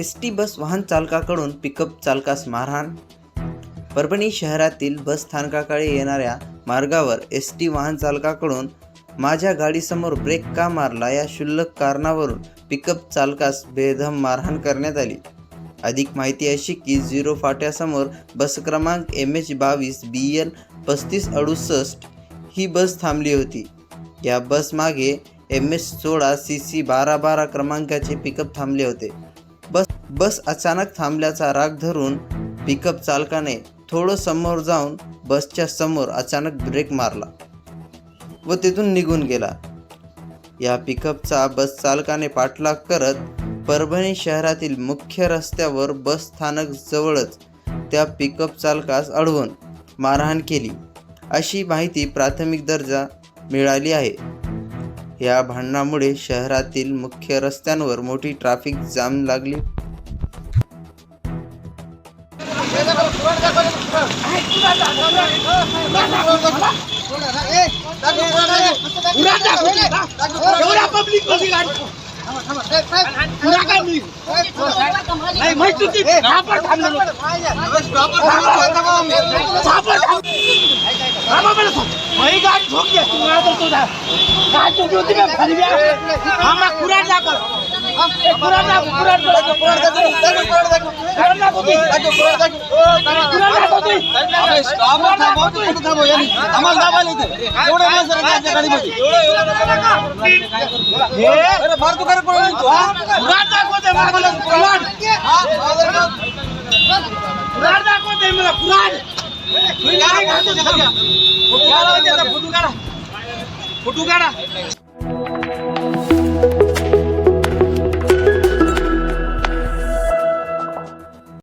S T bus वाहन चालकाकडून pickup चालकास मारहाण? परभणी शहरातील बस स्थानकाकडे येणाऱ्या मार्गावर एस टी वाहन चालकाकडून माझ्या गाडीसमोर ब्रेक का मारला या क्षुल्लक कारणावरून पिकअप चालकास बेदम मारहाण करण्यात आली. अधिक माहिती अशी की झिरो फाट्यासमोर बस क्रमांक एम एच बावीस बी एल पस्तीस अडुसष्ट ही बस थांबली होती. या बस मागे एम एस सोळा सी सी बारा बारा क्रमांकाचे पिकअप थांबले होते. बस अचानक थांबल्याचा राग धरून पिकअप चालकाने थोडं समोर जाऊन बसच्या समोर अचानक ब्रेक मारला व तिथून निघून गेला. या पिकअपचा बस चालकाने पाठलाग करत परभणी शहरातील मुख्य रस्त्यावर बस स्थानक जवळच त्या पिकअप चालकास अडवून मारहाण केली. अशी माहिती प्राथमिक दर्जा मिळाली आहे. या भांडणामुळे शहरातील मुख्य रस्त्यांवर मोठी ट्रॅफिक जाम लागली. एवढा पब्लिक होती गाडी पुरा काय मी नाही माहिती होती आपण थांबलो मही गाडी ठोकली असती मला तर तुझा काय चुकी होती का खरी आम्हा कुराड दाखव कुराड दाखव कुराड दाखव कुराड दाखव कुराड दाखव कुराड दाखवते मला कुराड कुराड दाखवते मला कुराड ફોટો કાઢા ફોટો કાઢા